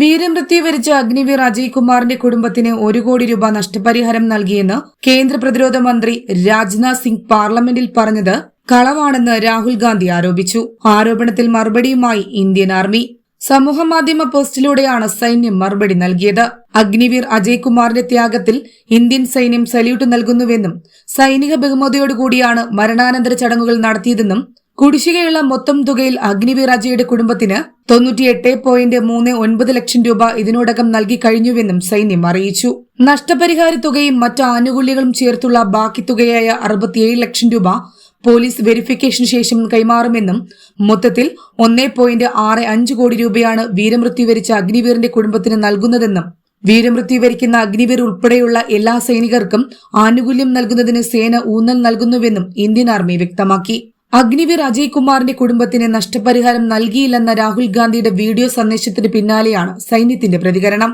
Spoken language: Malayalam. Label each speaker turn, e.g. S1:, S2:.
S1: വീരമൃത്യു വരിച്ച അഗ്നിവീർ അജയ് കുമാറിന്റെ കുടുംബത്തിന് ഒരു കോടി രൂപ നഷ്ടപരിഹാരം നൽകിയെന്ന് കേന്ദ്ര പ്രതിരോധ മന്ത്രി രാജ്നാഥ് സിംഗ് പാർലമെന്റിൽ പറഞ്ഞത് കളവാണെന്ന് രാഹുൽ ഗാന്ധി ആരോപിച്ചു. ആരോപണത്തിൽ മറുപടിയുമായി ഇന്ത്യൻ ആർമി. സമൂഹമാധ്യമ പോസ്റ്റിലൂടെയാണ് സൈന്യം മറുപടി നൽകിയത്. അഗ്നിവീർ അജയ് കുമാറിന്റെ ത്യാഗത്തിൽ ഇന്ത്യൻ സൈന്യം സല്യൂട്ട് നൽകുന്നുവെന്നും സൈനിക ബഹുമതിയോടുകൂടിയാണ് മരണാനന്തര ചടങ്ങുകൾ നടത്തിയതെന്നും കുടിശ്ശികയുള്ള മൊത്തം തുകയിൽ അഗ്നിവീറാജയുടെ കുടുംബത്തിന് തൊണ്ണൂറ്റിയെട്ട് പോയിന്റ് മൂന്ന് ഒൻപത് ലക്ഷം രൂപ ഇതിനോടകം നൽകി കഴിഞ്ഞുവെന്നും സൈന്യം അറിയിച്ചു. നഷ്ടപരിഹാര തുകയും മറ്റ് ആനുകൂല്യങ്ങളും ചേർത്തുള്ള ബാക്കി തുകയായ അറുപത്തിയേഴ് ലക്ഷം രൂപ പോലീസ് വെരിഫിക്കേഷന് ശേഷം കൈമാറുമെന്നും മൊത്തത്തിൽ ഒന്നേ പോയിന്റ് ആറ് അഞ്ച് കോടി രൂപയാണ് വീരമൃത്യു വരിച്ച അഗ്നിവീറിന്റെ കുടുംബത്തിന് നൽകുന്നതെന്നും വീരമൃത്യു വരിക്കുന്ന അഗ്നിവീർ ഉൾപ്പെടെയുള്ള എല്ലാ സൈനികർക്കും ആനുകൂല്യം നൽകുന്നതിന് സേന ഊന്നൽ നൽകുന്നുവെന്നും ഇന്ത്യൻ ആർമി വ്യക്തമാക്കി. അഗ്നിവീർ അജയ് കുമാറിന്റെ കുടുംബത്തിന് നഷ്ടപരിഹാരം നൽകിയില്ലെന്ന രാഹുൽ ഗാന്ധിയുടെ വീഡിയോ സന്ദേശത്തിന് പിന്നാലെയാണ് സൈന്യത്തിന്റെ പ്രതികരണം